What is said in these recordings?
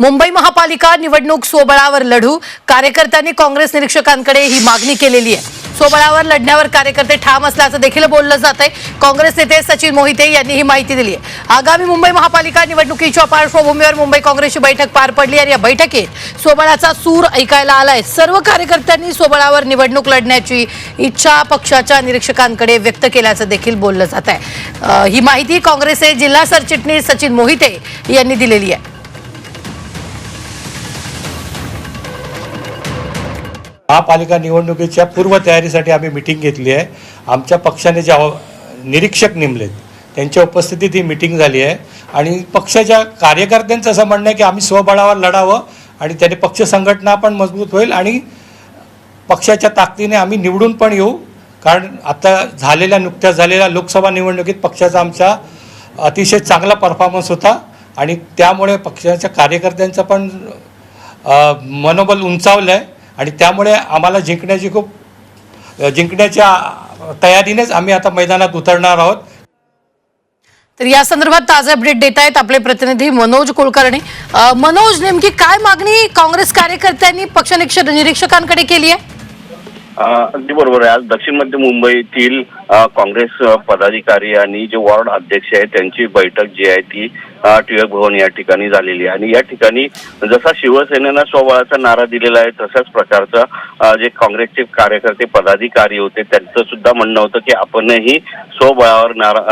मुंबई महापालिका निवडणूक सोबळावर लढू. कार्यकर्त्यांनी काँग्रेस निरीक्षकांकडे ही मागणी केलेली आहे. सोबळावर लढण्यावर कार्यकर्ते ठाम असल्याचं देखील बोललं जात आहे. काँग्रेस नेते सचिन मोहिते यांनी ही माहिती दिली आहे. आगामी मुंबई महापालिका निवडणुकीच्या पार्श्वभूमीवर मुंबई काँग्रेसची बैठक पार पडली आणि या बैठकीत सोबळाचा सूर ऐकायला आलाय. सर्व कार्यकर्त्यांनी सोबळावर निवडणूक लढण्याची इच्छा पक्षाच्या निरीक्षकांकडे व्यक्त केल्याचं देखील बोललं जात आहे. ही माहिती काँग्रेसचे जिल्हा सरचिटणीस सचिन मोहिते यांनी दिलेली आहे. महापालिका निवडणुकीच्या पूर्वतयारीसाठी आम्ही मिटिंग घेतली आहे. आमच्या पक्षाने जे निरीक्षक नेमलेत त्यांच्या उपस्थितीत ही मिटिंग झाली आहे. आणि पक्षाच्या कार्यकर्त्यांचं असं म्हणणं आहे की आम्ही स्वबळावर लढावं आणि त्याने पक्ष संघटना पण मजबूत होईल आणि पक्षाच्या ताकदीने आम्ही निवडून पण येऊ. कारण आता झालेल्या नुकत्याच झालेल्या लोकसभा निवडणुकीत पक्षाचा आमचा अतिशय चांगला परफॉर्मन्स होता. आणि त्यामुळे पक्षाच्या कार्यकर्त्यांचं पण मनोबल उंचावलं आहे आणि त्यामुळे आम्हाला जिंकण्याची खूप जिंकण्याच्या तयारीनेच आम्ही आता मैदानात उतरणार आहोत. तर या संदर्भात ताजे अपडेट देत आहेत आपले प्रतिनिधी मनोज कुलकर्णी. मनोज नेमकी काय मागणी काँग्रेस कार्यकर्त्यांनी पक्ष निरीक्ष- निरीक्षकांकडे केली आहे? अ, अगदी बरोबर आहे. आज दक्षिण मध्य मुंबईतील काँग्रेस पदाधिकारी आणि जे वॉर्ड अध्यक्ष आहेत त्यांची बैठक जी आहे ती टिळक भवन या ठिकाणी झालेली आहे. आणि या ठिकाणी जसा शिवसेनेनं स्वबळाचा नारा दिलेला आहे तशाच प्रकारचा जे काँग्रेसचे कार्यकर्ते पदाधिकारी होते त्यांचं सुद्धा म्हणणं होतं की आपणही स्वबळावर नारा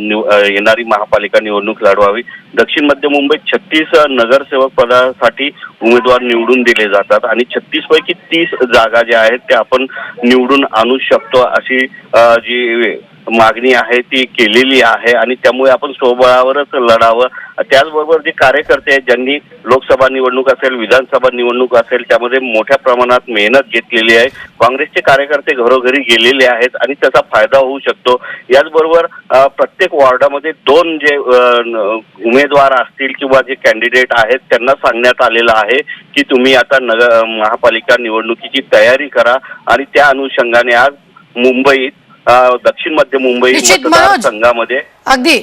निव- येणारी महापालिका निवडणूक लढवावी. दक्षिण मध्य मुंबईत छत्तीस नगरसेवक पदासाठी उमेदवार निवडून दिले जातात आणि छत्तीस पैकी तीस जागा ज्या आहेत त्या आपण निवडून आणू शकतो अशी जी मागणी आहे ती केलेली आहे आणि त्यामुळे आपण स्वबळावरच लढावं. त्याचबरोबर जे कार्यकर्ते आहेत ज्यांनी लोकसभा निवडणूक असेल विधानसभा निवडणूक असेल त्यामध्ये मोठ्या प्रमाणात मेहनत घेतलेली आहे. काँग्रेसचे कार्यकर्ते घरोघरी गेलेले आहेत आणि त्याचा फायदा होऊ शकतो. याचबरोबर प्रत्येक वॉर्डामध्ये दोन जे न- उमेदवार असतील किंवा जे कॅन्डिडेट आहेत त्यांना सांगण्यात आलेलं आहे की तुम्ही आता नगर महापालिका निवडणुकीची तयारी करा आणि त्या अनुषंगाने आज मुंबईत दक्षिण मध्य मुंबई निश्चित, मनोज. मतदारसंघामध्ये अगदी.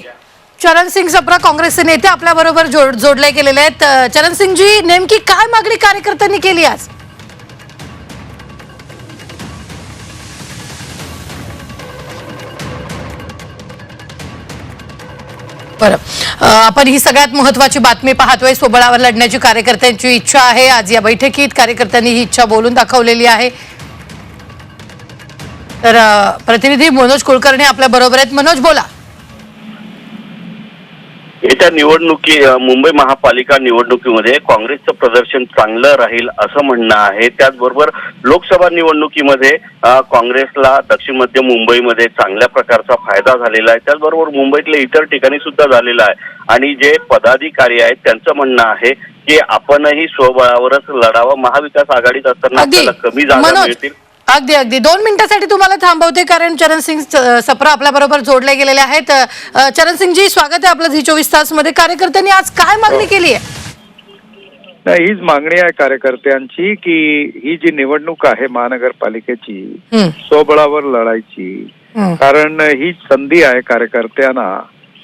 चरण सिंग सप्रा काँग्रेसचे नेते आपल्या बरोबर जोडले गेलेले आहेत. अ, चरण सिंगजी नेमकी काय मागणी कार्यकर्त्यांनी केली आज? बरं. अ, आपण ही सगळ्यात महत्वाची बातमी पाहतोय. सोबळावर लढण्याची कार्यकर्त्यांची इच्छा आहे. आज या बैठकीत कार्यकर्त्यांनी ही इच्छा बोलून दाखवलेली आहे. तर प्रतिनिधी मनोज कुलकर्णी आपल्या बरोबर आहेत. मनोज बोला. येत्या निवडणुकी मुंबई महापालिका निवडणुकीमध्ये काँग्रेसचं प्रदर्शन चांगलं राहील असं म्हणणं आहे. त्याचबरोबर लोकसभा निवडणुकीमध्ये काँग्रेसला दक्षिण मध्य मुंबईमध्ये चांगल्या प्रकारचा फायदा झालेला आहे. त्याचबरोबर मुंबईतल्या इतर ठिकाणी सुद्धा झालेला आहे. आणि जे पदाधिकारी आहेत त्यांचं म्हणणं आहे की आपणही स्वबळावरच लढावं. महाविकास आघाडीत असताना आपल्याला कमी जागा मिळतील. अगदी अगदी. दोन मिनिटासाठी तुम्हाला थांबवते कारण चरण सिंग सप्रा आपल्या बरोबर जोडले गेलेले आहेत. चरण सिंगजी स्वागत आहे आपलं झी चोवीस तासमध्ये कार्यकर्त्यांनी आज काय मागणी केली आहे? हीच मागणी आहे कार्यकर्त्यांची की ही जी निवडणूक आहे महानगरपालिकेची स्वबळावर लढायची. कारण ही संधी आहे कार्यकर्त्यांना.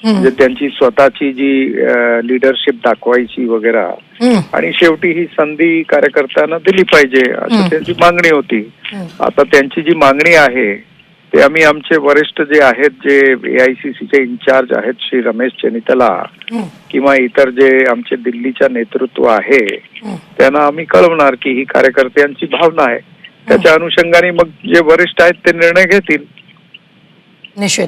म्हणजे त्यांची स्वतःची जी लिडरशिप दाखवायची वगैरे. आणि शेवटी ही संधी कार्यकर्त्यांना दिली पाहिजे. असं त्यांची मागणी होती. आता त्यांची जी मागणी आहे ते आम्ही आमचे वरिष्ठ जे आहेत जे एआयसीसीचे इन्चार्ज आहेत श्री रमेश चेनितला किंवा इतर जे आमचे दिल्लीच्या नेतृत्व आहे. त्यांना आम्ही कळवणार की ही कार्यकर्त्यांची भावना आहे. त्याच्या अनुषंगाने मग जे वरिष्ठ आहेत ते निर्णय घेतील. निश्चित.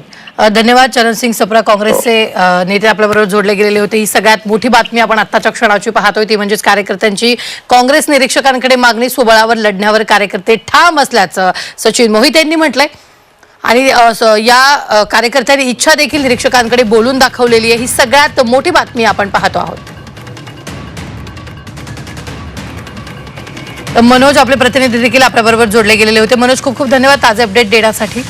धन्यवाद चरण सिंग सप्रा काँग्रेसचे अ, नेते आपल्याबरोबर जोडले गेलेले होते. ही सगळ्यात मोठी बातमी आपण आत्ताच्या क्षणाची पाहतोय. ती म्हणजेच कार्यकर्त्यांची काँग्रेस निरीक्षकांकडे मागणी सोबळावर लढण्यावर कार्यकर्ते ठाम असल्याचं सचिन मोहित यांनी म्हटलंय. आणि या कार्यकर्त्यांनी इच्छा देखील निरीक्षकांकडे बोलून दाखवलेली आहे. ही सगळ्यात मोठी बातमी आपण पाहतो आहोत. मनोज आपले प्रतिनिधी देखील आपल्याबरोबर जोडले गेलेले होते. मनोज खूप खूप धन्यवाद ताजे अपडेट देण्यासाठी.